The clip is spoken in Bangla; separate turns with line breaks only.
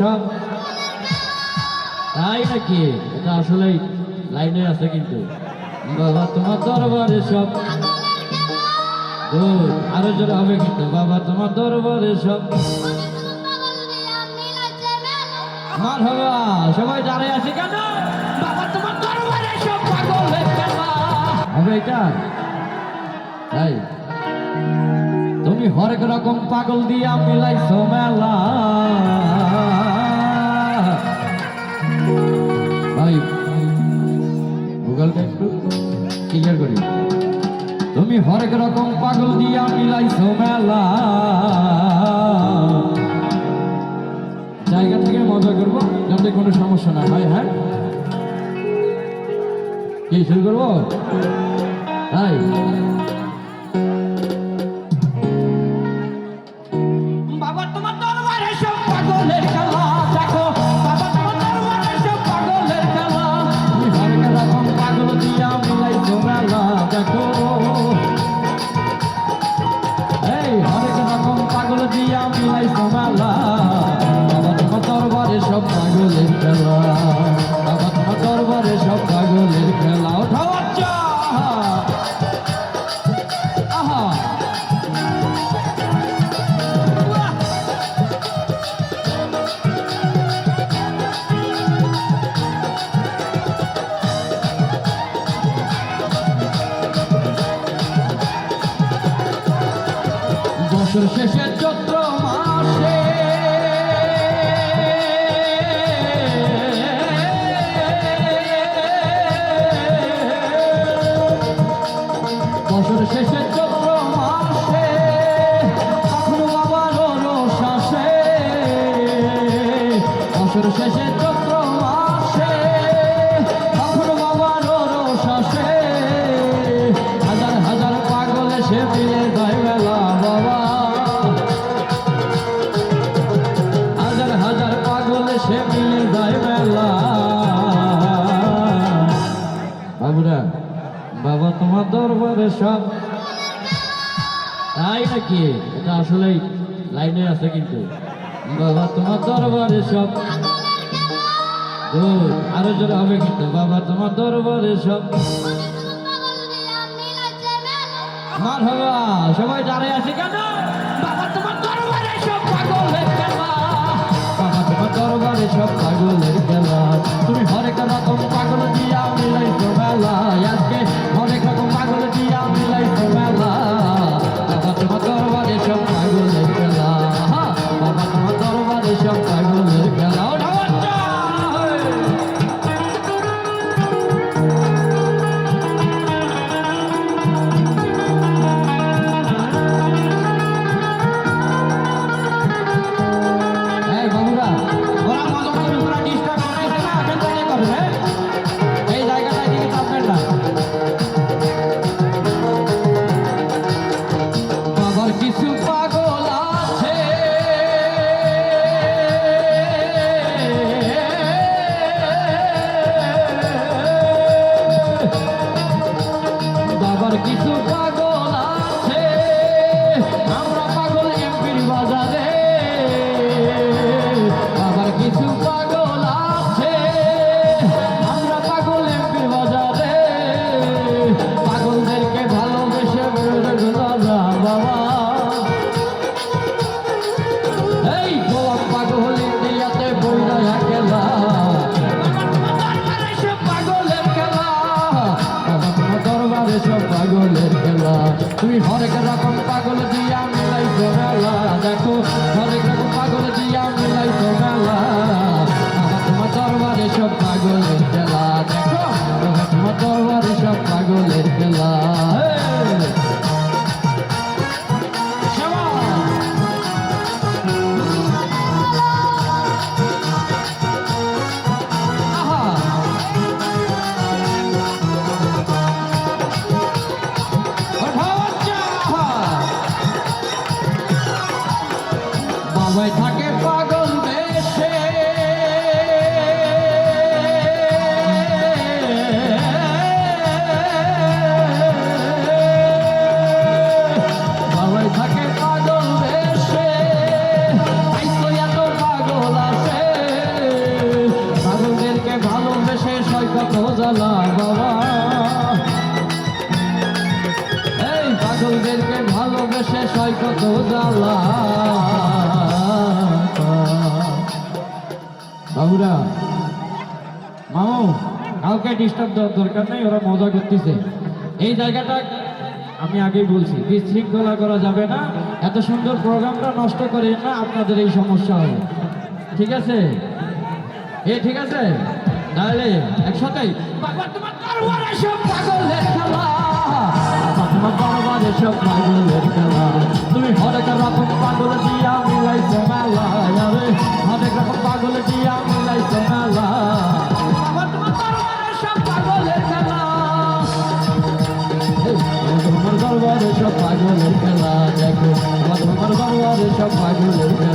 সব তাই নাকি? এটা আসলেই লাইনে আছে কিন্তু। বাবা, তোমার দরবারে সব আরও জোরে হবে কিন্তু। বাবা, তোমার দরবারে সব মার হবা। সবাই দাঁড়িয়ে আছে কেন? হবে এটা? তাই? তুমি হরেক রকম পাগল দিয়া মিলাইছো মেলা। একটু ক্লিয়ার করি। তুমি হরেক রকম পাগল দিয়া মিলাইছো মেলা। জায়গা থেকে মজা করব, যাতে কোনো সমস্যা না হয় হ্যাঁ? কি শুরু করব? তাই। Deixa দরবারে সব তাই নাকি? এটা আসলেই লাইনে আছে কিন্তু। বাবা, তোমার দরবারে সব আরও জোরে হবে কিন্তু। বাবা, তোমার দরবারে সব মার হবে সবাই দাঁড়িয়ে আছে কেন? বাবার কিছু পাগল আছে তুমি হরেক রকম পাগল দিয়া মিলাই মেলা দেখো এই পাগলদেরকে ভালোবেসে সয় বাবুরা, মামু, কাউকে ডিস্টার্ব দেওয়ার দরকার নেই, ওরা মজা করতেছে। এই জায়গাটা আমি আগেই বলছি, বিশৃঙ্খলা করা যাবে না। এত সুন্দর প্রোগ্রামটা নষ্ট করে না, আপনাদের এই সমস্যা হবে। ঠিক আছে? এ, ঠিক আছে? তাহলে একসাথেই বাবা, তোমার সব পাগলের খেলা তুমি হরেক রকম পাগল দিয়া মিলাইছ মেলা আরে, হরেক রকম পাগল দিয়া মিলাইছ মেলা পাগলের খেলা। দেখো, আমার বাংলাদেশ পাগলের খেলা।